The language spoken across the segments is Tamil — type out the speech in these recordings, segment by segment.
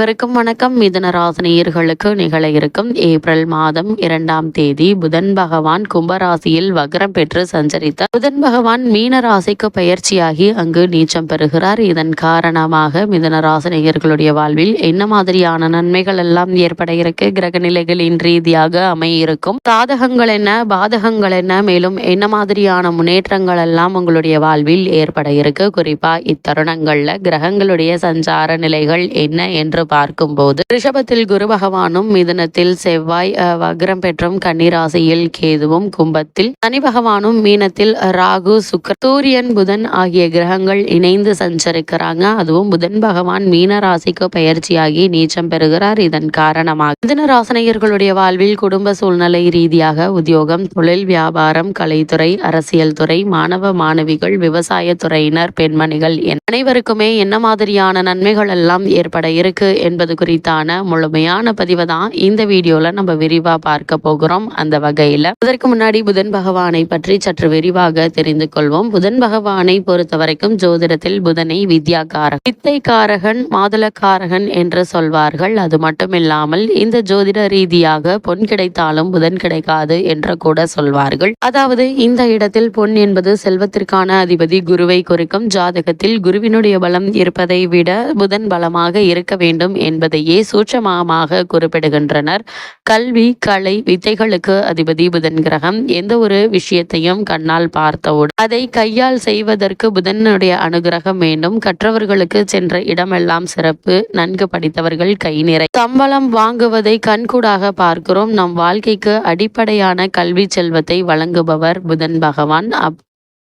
இவருக்கும் வணக்கம். மிதன ராசினியர்களுக்கு நிகழ இருக்கும் ஏப்ரல் மாதம் இரண்டாம் தேதி புதன் பகவான் கும்பராசியில் வக்ரம் பெற்று சஞ்சரித்தார். புதன் பகவான் மீன ராசிக்கு பயிற்சியாகி அங்கு நீச்சம் பெறுகிறார். இதன் காரணமாக மிதன ராசினியர்களுடைய வாழ்வில் என்ன மாதிரியான நன்மைகள் எல்லாம் ஏற்பட இருக்கு? கிரக நிலைகளின் ரீதியாக அமையிருக்கும். சாதகங்கள் என்ன? பாதகங்கள் என்ன? மேலும் என்ன மாதிரியான முன்னேற்றங்கள் எல்லாம் உங்களுடைய வாழ்வில் ஏற்பட இருக்கு? குறிப்பா இத்தருணங்கள்ல கிரகங்களுடைய சஞ்சார நிலைகள் என்ன என்று பார்க்கும்போது ரிஷபத்தில் குரு பகவானும் மிதனத்தில் செவ்வாய் வக்ரம் பெற்றும் கன்னிராசியில் கேதுவும் கும்பத்தில் சனி பகவானும் மீனத்தில் ராகு சுக்கர் சூரியன் புதன் ஆகிய கிரகங்கள் இணைந்து சஞ்சரிக்கிறாங்க. அதுவும் புதன் பகவான் மீன ராசிக்கு பயிற்சியாகி நீச்சம் பெறுகிறார். இதன் காரணமாக மிதன ராசனையர்களுடைய வாழ்வில் குடும்ப சூழ்நிலை ரீதியாக உத்தியோகம் தொழில் வியாபாரம் கலைத்துறை அரசியல் துறை மாணவ மாணவிகள் விவசாய துறையினர் பெண்மணிகள் அனைவருக்குமே என்ன மாதிரியான நன்மைகள் எல்லாம் ஏற்பட இருக்கு? என்பது குறித்தான முழுமையான பதிவை தான் இந்த வீடியோல நம்ம விரிவா பார்க்க போகிறோம் அந்த வகையில. அதற்கு முன்னாடி புதன் பகவானை பற்றி சற்று விரிவாக தெரிந்து கொள்வோம். புதன் பகவானை பொறுத்த வரைக்கும் ஜோதிடத்தில் புதனை வித்யாகாரகன் வித்தைக்காரகன் மாதுளக்காரகன் என்று சொல்வார்கள். அது மட்டுமில்லாமல் இந்த ஜோதிட ரீதியாக பொன் கிடைத்தாலும் புதன் கிடைக்காது என்று கூட சொல்வார்கள். அதாவது இந்த இடத்தில் பொன் என்பது செல்வத்திற்கான அதிபதி குருவை குறிக்கும் ஜாதகத்தில் குருவினுடைய பலம் இருப்பதை விட புதன் பலமாக இருக்க வேண்டும் என்பதையே சூட்சமமாக குறிப்பிடுகின்றனர். கல்வி கலை வித்தைகளுக்கு அதிபதி புதன் கிரகம். எந்த ஒரு விஷயத்தையும் கண்ணால் பார்த்தவுடன் அதை கையால் செய்வதற்கு புதனுடைய அனுகிரகம் வேண்டும். கற்றவர்களுக்கு சென்ற இடமெல்லாம் சிறப்பு. நன்கு படித்தவர்கள் கை நிறை சம்பளம் வாங்குவதை கண்கூடாக பார்க்கிறோம். நம் வாழ்க்கைக்கு அடிப்படையான கல்வி செல்வத்தை வழங்குபவர் புதன் பகவான். அப்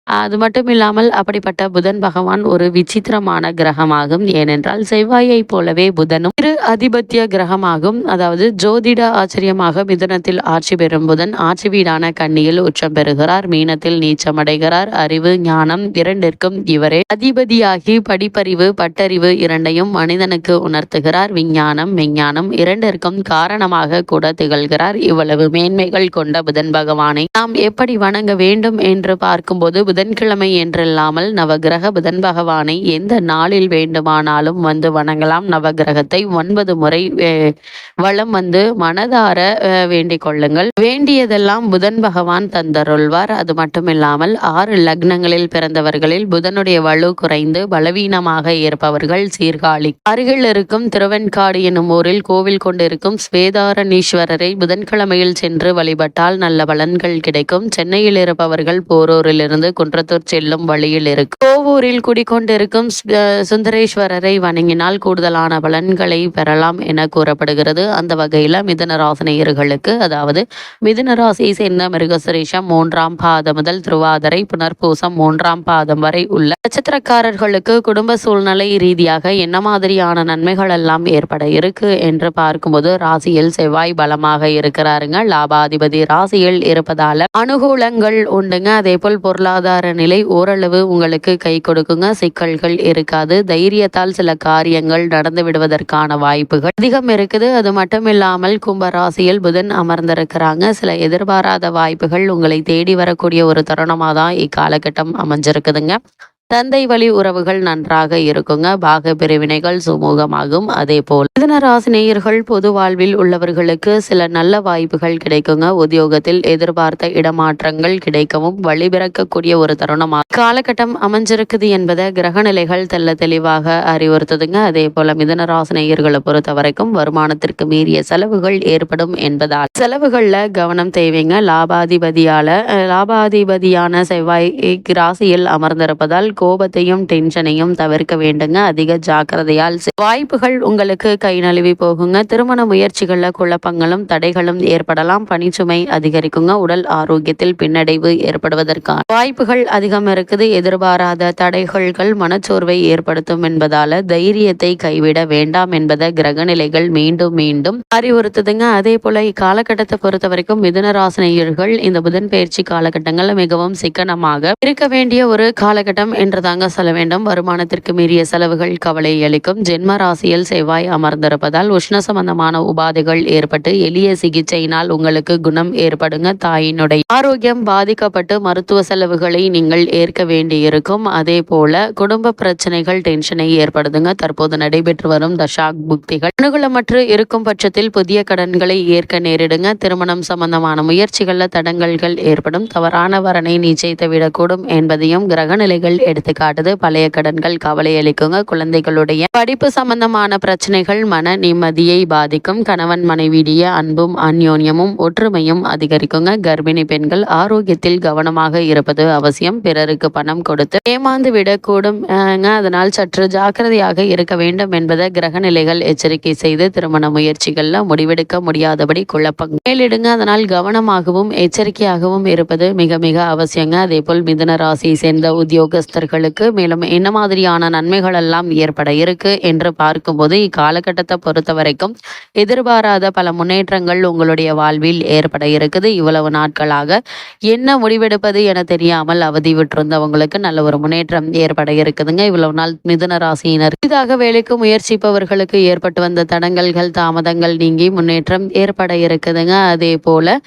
அது மட்டும் இல்லாமல் அப்படிப்பட்ட புதன் பகவான் ஒரு விசித்திரமான கிரகமாகும். ஏனென்றால் செவ்வாயைப் போலவே புதனும் இரு அதிபத்திய கிரகமாகும். அதாவது ஜோதிட ஆச்சரியமாக மிதுனத்தில் ஆட்சி பெறும் புதன் ஆட்சி வீடான கண்ணியில் உச்சம் பெறுகிறார். மீனத்தில் நீச்சமடைகிறார் அறிவு ஞானம் இரண்டிற்கும் இவரே அதிபதியாகி படிப்பறிவு பட்டறிவு இரண்டையும் மனிதனுக்கு உணர்த்துகிறார். விஞ்ஞானம் விஞ்ஞானம் இரண்டிற்கும் காரணமாக கூட திகழ்கிறார். இவ்வளவு மேன்மைகள் கொண்ட புதன் பகவானை நாம் எப்படி வணங்க வேண்டும் என்று பார்க்கும்போது புதன்கிழமை என்றில்லாமல் நவகிரக புதன் பகவானை எந்த நாளில் வேண்டுமானாலும் வந்து வணங்கலாம். நவகிரகத்தை ஒன்பது முறை வளம் வந்து மனதார வேண்டிக் கொள்ளுங்கள். வேண்டியதெல்லாம் புதன் பகவான் தந்தருள்வார். அது மட்டுமில்லாமல் ஆறு லக்னங்களில் பிறந்தவர்களில் புதனுடைய வலு குறைந்து பலவீனமாக இருப்பவர்கள் சீர்காழி. அருகில் இருக்கும் திருவெண்காடு என்னும் ஊரில் கோவில் கொண்டிருக்கும் ஸ்வேதாரணீஸ்வரரை புதன்கிழமையில் சென்று வழிபட்டால் நல்ல பலன்கள் கிடைக்கும். சென்னையில் இருப்பவர்கள் போரூரிலிருந்து குன்றத்தூர் செல்லும் வழியில் இருக்கும் கோவூரில் குடிக்கொண்டிருக்கும் சுந்தரேஸ்வரரை வணங்கினால் கூடுதலான பலன்களை பெறலாம் என கூறப்படுகிறது. அந்த வகையில் மிதுனராசினியர்களுக்கு அதாவது மிதுனராசியை சேர்ந்த மிருகசுரேஷம் மூன்றாம் பாதம் முதல் திருவாதிரை புனர்பூசம் மூன்றாம் பாதம் வரை உள்ள நட்சத்திரக்காரர்களுக்கு குடும்ப சூழ்நிலை ரீதியாக என்ன மாதிரியான நன்மைகள் எல்லாம் ஏற்பட இருக்கு என்று பார்க்கும்போது ராசியில் செவ்வாய் பலமாக இருக்கிறாருங்க. லாபாதிபதி ராசியில் இருப்பதால அனுகூலங்கள் உண்டுங்க. அதே போல் பொருளாதார நிலை ஓரளவு உங்களுக்கு கை கொடுக்குங்க. சிக்கல்கள் இருக்காது. தைரியத்தால் சில காரியங்கள் நடந்து விடுவதற்கான வாய்ப்புகள் அதிகம் இருக்குது. அது மட்டும் இல்லாமல் கும்பராசியில் புதன் அமர்ந்திருக்கிறாங்க. சில எதிர்பாராத வாய்ப்புகள் உங்களை தேடி வரக்கூடிய ஒரு தருணமாக தான் இக்காலகட்டம் அமைஞ்சிருக்குதுங்க. தந்தை வழி உறவுகள் நன்றாக இருக்குங்க. பாக பிரிவினைகள் சுமூகமாகும். அதே போல் மிதனராசினேயர்கள் பொது வாழ்வில் உள்ளவர்களுக்கு சில நல்ல வாய்ப்புகள் கிடைக்குங்க. உத்தியோகத்தில் எதிர்பார்த்த இடமாற்றங்கள் கிடைக்கவும் வழிபிறக்கக்கூடிய ஒரு தருணமாக காலகட்டம் அமைஞ்சிருக்குது என்பதை கிரக நிலைகள் தெல்ல தெளிவாக அறிவுறுத்துதுங்க. அதே போல மிதுன பொறுத்த வரைக்கும் வருமானத்திற்கு மீறிய செலவுகள் ஏற்படும் என்பதால் செலவுகள்ல கவனம் தேவைங்க. லாபாதிபதியால லாபாதிபதியான செவ்வாய் ராசியில் அமர்ந்திருப்பதால் கோபத்தையும் டென்ஷனையும் தவிர்க்க வேண்டுங்க. அதிக ஜாக்கிரதையால் வாய்ப்புகள் உங்களுக்கு கை நழுவி போகுங்க. திருமண முயற்சிகளில் குழப்பங்களும் தடைகளும் ஏற்படலாம். பணிச்சுமை அதிகரிக்குங்க. உடல் ஆரோக்கியத்தில் பின்னடைவு ஏற்படுவதற்கான வாய்ப்புகள் அதிகம் இருக்குது. எதிர்பாராத தடைகள்கள் மனச்சோர்வை ஏற்படுத்தும் என்பதால தைரியத்தை கைவிட வேண்டாம் என்பதை கிரகநிலைகள் மீண்டும் மீண்டும் அறிவுறுத்துதுங்க. அதே போல இக்காலகட்டத்தை பொறுத்த வரைக்கும் மிதுனராசினியர்கள் இந்த புதன் பயிற்சி காலகட்டங்கள் மிகவும் சிக்கனமாக இருக்க வேண்டிய ஒரு காலகட்டம் என்று என்று தாங்க சொல்ல வேண்டும். வருமானத்திற்கு மீறிய செலவுகள் கவலை அளிக்கும். ஜென்ம ராசியில் செவ்வாய் அமர்ந்திருப்பதால் உஷ்ண சம்பந்தமான உபாதைகள் ஏற்பட்டு எளிய சிகிச்சையினால் உங்களுக்கு குணம் ஏற்படுங்க. தாயினுடைய ஆரோக்கியம் பாதிக்கப்பட்டு மருத்துவ செலவுகளை நீங்கள் ஏற்க வேண்டியிருக்கும். அதே போல குடும்ப பிரச்சனைகள் டென்ஷனை ஏற்படுதுங்க தற்போது நடைபெற்று வரும் தஷாக் புக்திகள் அனுகூலமற்று இருக்கும் பட்சத்தில் புதிய கடன்களை ஏற்க நேரிடுங்க. திருமணம் சம்பந்தமான முயற்சிகளில் தடங்கல்கள் ஏற்படும். தவறான வரனை நிச்சயித்து விடக்கூடும் என்பதையும் கிரக நிலைகள் எடுத்து காட்டுது பழைய கடன்கள் கவலை அளிக்குங்க. குழந்தைகளுடைய படிப்பு சம்பந்தமான பிரச்சனைகள் மன நிம்மதியை பாதிக்கும். கணவன் மனைவியிடையே அன்பும் அந்யோன்யமும் ஒற்றுமையும் அதிகரிக்குங்க. கர்ப்பிணி பெண்கள் ஆரோக்கியத்தில் கவனமாக இருப்பது அவசியம். பிறருக்கு பணம் கொடுத்து ஏமாந்து விடக்கூடும் அதனால் சற்று ஜாக்கிரதையாக இருக்க வேண்டும் என்பதை கிரக நிலைகள் எச்சரிக்கை செய்து திருமண முயற்சிகள்ல முடிவெடுக்க முடியாதபடி குழப்பம் மேலிடுங்க. அதனால் கவனமாகவும் எச்சரிக்கையாகவும் இருப்பது மிக மிக அவசியங்க. அதே போல் மிதன ராசியை சேர்ந்த உத்தியோகஸ்தர் உத்தியோகஸ்தர்களுக்கு மேலும் என்ன மாதிரியான நன்மைகள் எல்லாம் ஏற்பட இருக்கு என்று பார்க்கும்போது இக்காலகட்டத்தை பொறுத்த வரைக்கும் எதிர்பாராத பல முன்னேற்றங்கள் உங்களுடைய வாழ்வில் ஏற்பட இருக்குது. இவ்வளவு நாட்களாக என்ன முடிவெடுப்பது என தெரியாமல் அவதி விட்டிருந்தவங்களுக்கு நல்ல ஒரு முன்னேற்றம் ஏற்பட இருக்குதுங்க. இவ்வளவு நாள் மிதுன ராசியினர். புதிதாக வேலைக்கு முயற்சிப்பவர்களுக்கு ஏற்பட்டு வந்த தடங்கல்கள் தாமதங்கள் நீங்கி முன்னேற்றம் ஏற்பட இருக்குதுங்க. அதே போல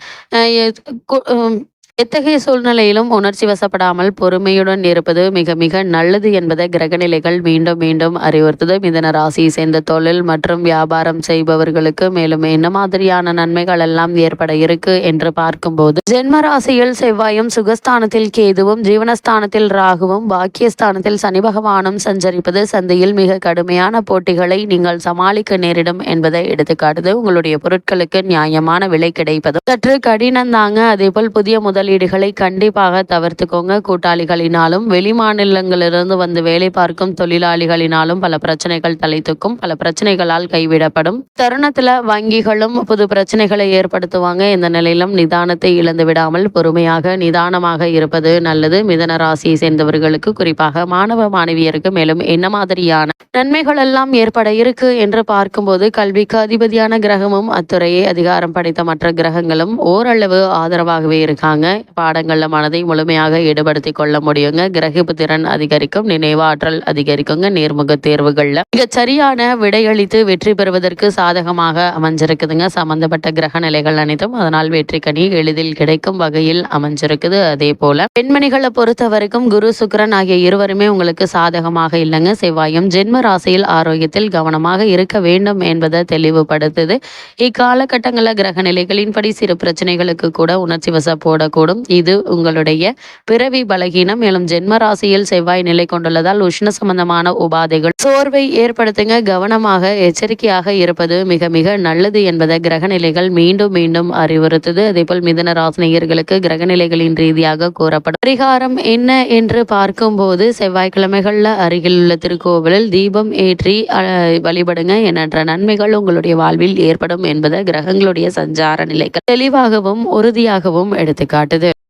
எத்தகைய சூழ்நிலையிலும் உணர்ச்சி வசப்படாமல் பொறுமையுடன் இருப்பது மிக மிக நல்லது என்பதை கிரகநிலைகள் மீண்டும் மீண்டும் அறிவுறுத்தது. மிதன ராசியை சேர்ந்த தொழில் மற்றும் வியாபாரம் செய்பவர்களுக்கு மேலும் என்ன மாதிரியான நன்மைகள் எல்லாம் ஏற்பட இருக்கு என்று பார்க்கும்போது ஜென்ம ராசியில் செவ்வாயும் சுகஸ்தானத்தில் கேதுவும் ஜீவனஸ்தானத்தில் ராகுவும் பாக்கியஸ்தானத்தில் சனி பகவானும் சஞ்சரிப்பது சந்தையில் மிக கடுமையான போட்டிகளை நீங்கள் சமாளிக்க நேரிடும் என்பதை எடுத்துக்காட்டுது. உங்களுடைய பொருட்களுக்கு நியாயமான விலை கிடைப்பதும் சற்று கடினம் தாங்க அதே போல் புதிய முதலீடுகளை கண்டிப்பாக தவிர்த்துக்கோங்க. கூட்டாளிகளினாலும் வெளி மாநிலங்களிலிருந்து வந்து வேலை பார்க்கும் தொழிலாளிகளினாலும் பல பிரச்சனைகள் தலைத்துக்கும் பல பிரச்சனைகளால் கைவிடப்படும். தருணத்துல வங்கிகளும் புது பிரச்சனைகளை ஏற்படுத்துவாங்க. இந்த நிலையிலும் நிதானத்தை இழந்து விடாமல் பொறுமையாக நிதானமாக இருப்பது நல்லது. மிதன ராசியை சேர்ந்தவர்களுக்கு குறிப்பாக மாணவ மாணவியருக்கு மேலும் என்ன மாதிரியான நன்மைகள் எல்லாம் ஏற்பட இருக்கு என்று பார்க்கும்போது கல்விக்கு அதிபதியான கிரகமும் அத்துறையை அதிகாரம் படைத்த மற்ற கிரகங்களும் ஓரளவு ஆதரவாகவே இருக்காங்க. பாடங்கள்ல மனதை முழுமையாக ஈடுபடுத்தி கொள்ள முடியுங்க. கிரகிப்பு திறன் அதிகரிக்கும் நினைவாற்றல் அதிகரிக்குங்க நேர்முக தேர்வுகள்ல. மிகச் சரியான விடையளித்து வெற்றி பெறுவதற்கு சாதகமாக அமைஞ்சிருக்குதுங்க. சம்பந்தப்பட்ட கிரக நிலைகள் அனைத்தும் அதனால் வெற்றி கனி எளிதில் கிடைக்கும் வகையில் அமைஞ்சிருக்குது. அதே போல பெண்மணிகளை பொறுத்த வரைக்கும் குரு சுக்கிரன் ஆகிய இருவருமே உங்களுக்கு சாதகமாக இல்லைங்க. செவ்வாயும் ஜென்ம ராசியில் ஆரோக்கியத்தில் கவனமாக இருக்க வேண்டும் என்பதை தெளிவுபடுத்துது. இக்காலகட்டங்களில் கிரக நிலைகளின்படி சிறு பிரச்சனைகளுக்கு கூட உணர்ச்சி வசப்போடக்கூடும் இது உங்களுடைய பிறவி பலகீனம். மேலும் ஜென்ம ராசியில் செவ்வாய் நிலை கொண்டுள்ளதால் உஷ்ண சம்பந்தமான உபாதைகள். சோர்வை ஏற்படுத்துங்க. கவனமாக எச்சரிக்கையாக இருப்பது மிக மிக நல்லது என்பதை கிரக நிலைகள் மீண்டும் மீண்டும் அறிவுறுத்துது. அதேபோல் மிதன ராசினியர்களுக்கு கிரக நிலைகளின் ரீதியாக கூறப்படும். பரிகாரம் என்ன என்று பார்க்கும்போது செவ்வாய்க்கிழமைகள்ல அருகில் உள்ள திருக்கோவிலில் தீபம் ஏற்றி அஹ், வழிபடுங்க எண்ணற்ற நன்மைகள் உங்களுடைய வாழ்வில் ஏற்படும் என்பதை கிரகங்களுடைய சஞ்சார நிலைகள். தெளிவாகவும் உறுதியாகவும் எடுத்துக்காட்டு. எடுத்துக்காட்டுது